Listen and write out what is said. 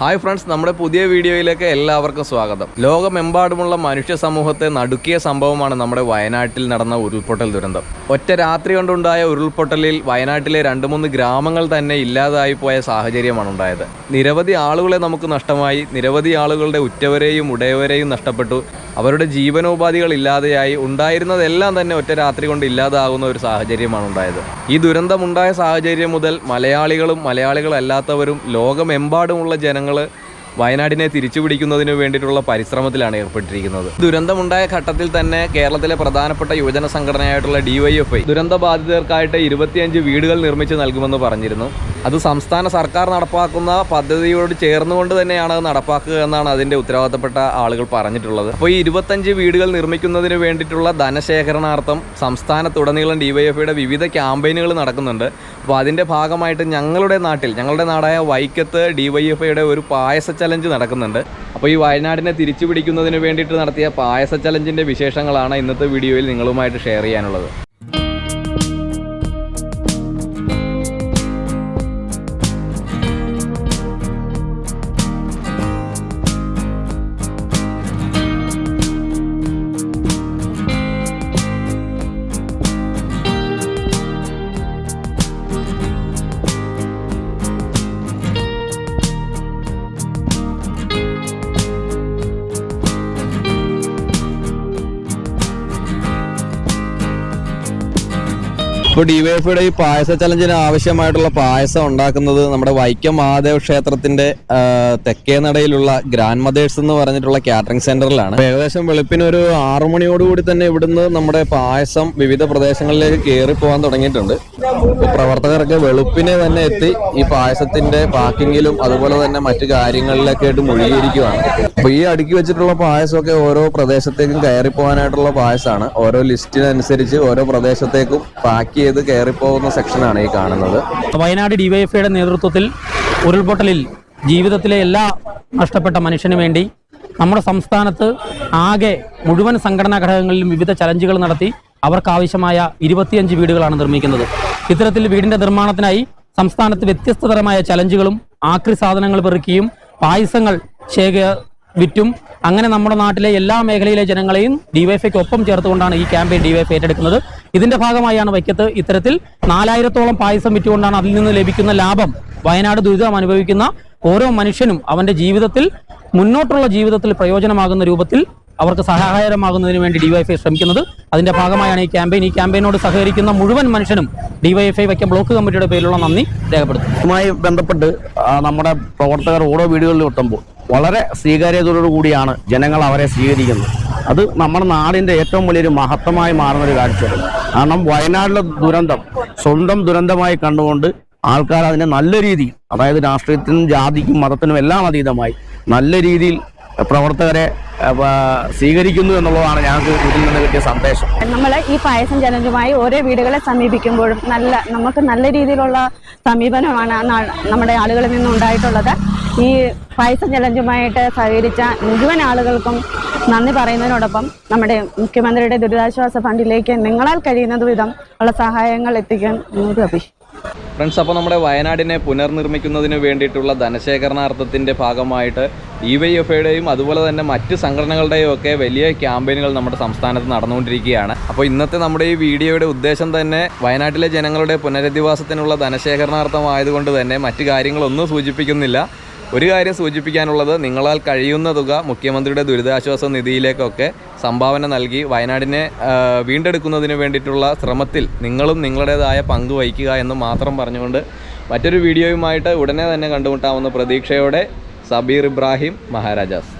Hi friends നമ്മുടെ പുതിയ വീഡിയോയിലേക്ക് എല്ലാവർക്കും സ്വാഗതം. ലോകമെമ്പാടുമുള്ള മനുഷ്യ സമൂഹത്തെ നടുക്കിയ സംഭവമാണ് നമ്മുടെ വയനാട്ടിൽ നടന്ന ഉരുൾപൊട്ടൽ ദുരന്തം. ഒറ്റ രാത്രി കൊണ്ടുണ്ടായ ഉരുൾപൊട്ടലിൽ വയനാട്ടിലെ രണ്ട് മൂന്ന് ഗ്രാമങ്ങൾ തന്നെ ഇല്ലാതായി പോയ സാഹചര്യമാണ് ഉണ്ടായത്. നിരവധി ആളുകളെ നമുക്ക് നഷ്ടമായി നിരവധി ആളുകളുടെ ഉറ്റവരെയും ഉടയവരെയും നഷ്ടപ്പെട്ടു. അവരുടെ ജീവനോപാധികൾ ഇല്ലാതെയായി ഉണ്ടായിരുന്നതെല്ലാം തന്നെ ഒറ്റ രാത്രി കൊണ്ട് ഇല്ലാതാകുന്ന ഒരു സാഹചര്യമാണ് ഉണ്ടായത്. ഈ ദുരന്തമുണ്ടായ സാഹചര്യം മുതൽ മലയാളികളും മലയാളികളല്ലാത്തവരും ലോകമെമ്പാടുമുള്ള ജനങ്ങൾ വയനാടിനെ തിരിച്ചുപിടിക്കുന്നതിനു വേണ്ടിയിട്ടുള്ള പരിശ്രമത്തിലാണ് ഏർപ്പെട്ടിരിക്കുന്നത്. ദുരന്തമുണ്ടായ ഘട്ടത്തിൽ തന്നെ കേരളത്തിലെ പ്രധാനപ്പെട്ട യുവജന സംഘടനയായിട്ടുള്ള ഡിവൈഎഫ്ഐ ദുരന്ത ബാധിതർക്കായിട്ട് ഇരുപത്തിയഞ്ച് വീടുകൾ നിർമ്മിച്ച് നൽകുമെന്ന് പറഞ്ഞിരുന്നു. അത് സംസ്ഥാന സർക്കാർ നടപ്പാക്കുന്ന പദ്ധതിയോട് ചേർന്നുകൊണ്ട് തന്നെയാണ് അത് നടപ്പാക്കുക എന്നാണ് അതിന്റെ ഉത്തരവാദിത്തപ്പെട്ട ആളുകൾ പറഞ്ഞിട്ടുള്ളത്. അപ്പോൾ ഈ ഇരുപത്തഞ്ച് വീടുകൾ നിർമ്മിക്കുന്നതിന് വേണ്ടിയിട്ടുള്ള ധനശേഖരണാർത്ഥം സംസ്ഥാനത്തുടനീളം ഡിവൈഎഫ്ഐയുടെ വിവിധ ക്യാമ്പയിനുകൾ നടക്കുന്നുണ്ട്. അപ്പോൾ അതിന്റെ ഭാഗമായിട്ട് ഞങ്ങളുടെ നാട്ടിൽ ഞങ്ങളുടെ നാടായ വൈക്കത്ത് ഡിവൈഎഫ്ഐയുടെ ഒരു പായസ ചലഞ്ച് നടക്കുന്നുണ്ട്. അപ്പോൾ ഈ വയനാടിനെ തിരിച്ചു പിടിക്കുന്നതിന് വേണ്ടിയിട്ട് നടത്തിയ പായസ ചലഞ്ചിന്റെ വിശേഷങ്ങളാണ് ഇന്നത്തെ വീഡിയോയിൽ നിങ്ങളുമായിട്ട് ഷെയർ ചെയ്യാനുള്ളത്. ഇപ്പോൾ ഡിവൈഎഫ്ഐയുടെ ഈ പായസ ചലഞ്ചിന് ആവശ്യമായിട്ടുള്ള പായസം ഉണ്ടാക്കുന്നത് നമ്മുടെ വൈക്കം മഹാദേവ് ക്ഷേത്രത്തിന്റെ തെക്കേ നടയിലുള്ള ഗ്രാൻഡ് മദേഴ്സ് എന്ന് പറഞ്ഞിട്ടുള്ള കാറ്ററിംഗ് സെന്ററിലാണ്. അപ്പോൾ ഏകദേശം വെളുപ്പിന് ഒരു ആറു മണിയോടുകൂടി തന്നെ ഇവിടുന്ന് നമ്മുടെ പായസം വിവിധ പ്രദേശങ്ങളിലേക്ക് കയറി പോകാൻ തുടങ്ങിയിട്ടുണ്ട്. പ്രവർത്തകരൊക്കെ വെളുപ്പിനെ തന്നെ എത്തി ഈ പായസത്തിന്റെ പാക്കിങ്ങിലും അതുപോലെ തന്നെ മറ്റു കാര്യങ്ങളിലൊക്കെ ആയിട്ട് മുഴുകിയിരിക്കുകയാണ് അപ്പൊ ഈ അടുക്കി വെച്ചിട്ടുള്ള പായസമൊക്കെ ഓരോ പ്രദേശത്തേക്കും കയറി പോകാനായിട്ടുള്ള പായസമാണ്. ഓരോ ലിസ്റ്റിനനുസരിച്ച് ഓരോ പ്രദേശത്തേക്കും പാക്ക് ചെയ്ത് കയറി പോകുന്ന സെക്ഷനാണ് ഈ കാണുന്നത്. വയനാട് ഡിവൈഎഫ്ഐയുടെ നേതൃത്വത്തിൽ ഉരുൾപൊട്ടലിൽ ജീവിതത്തിലെ എല്ലാ നഷ്ടപ്പെട്ട മനുഷ്യന് വേണ്ടി നമ്മുടെ സംസ്ഥാനത്ത് ആകെ മുഴുവൻ സംഘടനാ ഘടകങ്ങളിലും വിവിധ ചലഞ്ചുകൾ നടത്തി അവർക്കാവശ്യമായ ഇരുപത്തിയഞ്ച് വീടുകളാണ് നിർമ്മിക്കുന്നത്. ഇത്തരത്തിൽ വീടിന്റെ നിർമ്മാണത്തിനായി സംസ്ഥാനത്ത് വ്യത്യസ്തതരമായ ചലഞ്ചുകളും ആക്രി സാധനങ്ങൾ പെറുക്കിയും പായസങ്ങൾ ശേഖ വിറ്റും അങ്ങനെ നമ്മുടെ നാട്ടിലെ എല്ലാ മേഖലയിലെ ജനങ്ങളെയും ഡിവൈഫൈക്ക് ഒപ്പം ചേർത്തുകൊണ്ടാണ് ഈ ക്യാമ്പയിൻ ഡിവൈഫ് ഏറ്റെടുക്കുന്നത്. ഇതിന്റെ ഭാഗമായാണ് വൈക്കത്ത് ഇത്തരത്തിൽ നാലായിരത്തോളം പായസം വിറ്റുകൊണ്ടാണ് അതിൽ നിന്ന് ലഭിക്കുന്ന ലാഭം വയനാട് ദുരിതം അനുഭവിക്കുന്ന ഓരോ മനുഷ്യനും അവന്റെ ജീവിതത്തിൽ മുന്നോട്ടുള്ള ജീവിതത്തിൽ പ്രയോജനമാകുന്ന രൂപത്തിൽ അവർക്ക് സഹായകരമാകുന്നതിന് വേണ്ടി ഡിവൈഎഫ്ഐ ശ്രമിക്കുന്നത്. അതിന്റെ ഭാഗമായാണ് ഈ ക്യാമ്പയിൻ. ഈ ക്യാമ്പയിനോട് സഹകരിക്കുന്ന മുഴുവൻ മനുഷ്യനും ഡിവൈഎഫ്ഐ വയ്ക്കം ബ്ലോക്ക് കമ്മിറ്റിയുടെ പേരിലുള്ള നന്ദി രേഖപ്പെടുത്തും ഇതുമായി ബന്ധപ്പെട്ട് നമ്മുടെ പ്രവർത്തകർ ഓരോ വീടുകളിൽ എത്തുമ്പോൾ വളരെ സ്വീകാര്യതയോടുകൂടിയാണ് ജനങ്ങൾ അവരെ സ്വീകരിക്കുന്നത്. അത് നമ്മുടെ നാടിന്റെ ഏറ്റവും വലിയൊരു മഹത്വമായി മാറുന്ന ഒരു കാഴ്ചയാണ്. കാരണം വയനാട്ടിലെ ദുരന്തം സ്വന്തം ദുരന്തമായി കണ്ടുകൊണ്ട് ആൾക്കാർ അതിനെ നല്ല രീതിയിൽ അതായത് രാഷ്ട്രീയത്തിനും ജാതിക്കും മതത്തിനും എല്ലാം അതീതമായി നല്ല രീതിയിൽ പ്രവർത്തകരെ സ്വീകരിക്കുന്നു എന്നുള്ളതാണ് ഞങ്ങൾക്ക് ഇതിൽ നിന്ന് കിട്ടിയ സന്ദേശം. നമ്മൾ ഈ പായസം ചലഞ്ചുമായി ഓരോ വീടുകളെ സമീപിക്കുമ്പോഴും നല്ല നമുക്ക് നല്ല രീതിയിലുള്ള സമീപനമാണ് നമ്മുടെ ആളുകളിൽ നിന്നും ഉണ്ടായിട്ടുള്ളത് ഈ പായസം ചലഞ്ചുമായിട്ട് സഹകരിച്ച മുഴുവൻ ആളുകൾക്കും നന്ദി പറയുന്നതിനോടൊപ്പം നമ്മുടെ മുഖ്യമന്ത്രിയുടെ ദുരിതാശ്വാസ ഫണ്ടിലേക്ക് നിങ്ങളാൽ കഴിയുന്നത് വിധം ഉള്ള സഹായങ്ങൾ എത്തിക്കാൻ നിങ്ങൾക്ക് അപേക്ഷിക്കും ഫ്രണ്ട്സ് അപ്പോൾ നമ്മുടെ വയനാടിനെ പുനർനിർമ്മിക്കുന്നതിന് വേണ്ടിയിട്ടുള്ള ധനശേഖരണാർത്ഥത്തിന്റെ ഭാഗമായിട്ട് ഇ വൈ എഫ് ഐയുടെയും അതുപോലെ തന്നെ മറ്റ് സംഘടനകളുടെയും ഒക്കെ വലിയ ക്യാമ്പയിനുകൾ നമ്മുടെ സംസ്ഥാനത്ത് നടന്നുകൊണ്ടിരിക്കുകയാണ്. അപ്പോൾ ഇന്നത്തെ നമ്മുടെ ഈ വീഡിയോയുടെ ഉദ്ദേശം തന്നെ വയനാട്ടിലെ ജനങ്ങളുടെ പുനരധിവാസത്തിനുള്ള ധനശേഖരണാർത്ഥമായതുകൊണ്ട് തന്നെ മറ്റു കാര്യങ്ങളൊന്നും സൂചിപ്പിക്കുന്നില്ല. ഒരു കാര്യം സൂചിപ്പിക്കാനുള്ളത് നിങ്ങളാൽ കഴിയുന്ന തുക മുഖ്യമന്ത്രിയുടെ ദുരിതാശ്വാസ നിധിയിലേക്കൊക്കെ സംഭാവന നൽകി വയനാടിനെ വീണ്ടെടുക്കുന്നതിന് വേണ്ടിയിട്ടുള്ള ശ്രമത്തിൽ നിങ്ങളും നിങ്ങളുടേതായ പങ്ക് വഹിക്കുക എന്ന് മാത്രം പറഞ്ഞുകൊണ്ട് മറ്റൊരു വീഡിയോയുമായിട്ട് ഉടനെ തന്നെ കണ്ടുമുട്ടാവുന്ന പ്രതീക്ഷയോടെ സബീർ ഇബ്രാഹിം മഹാരാജാസ്.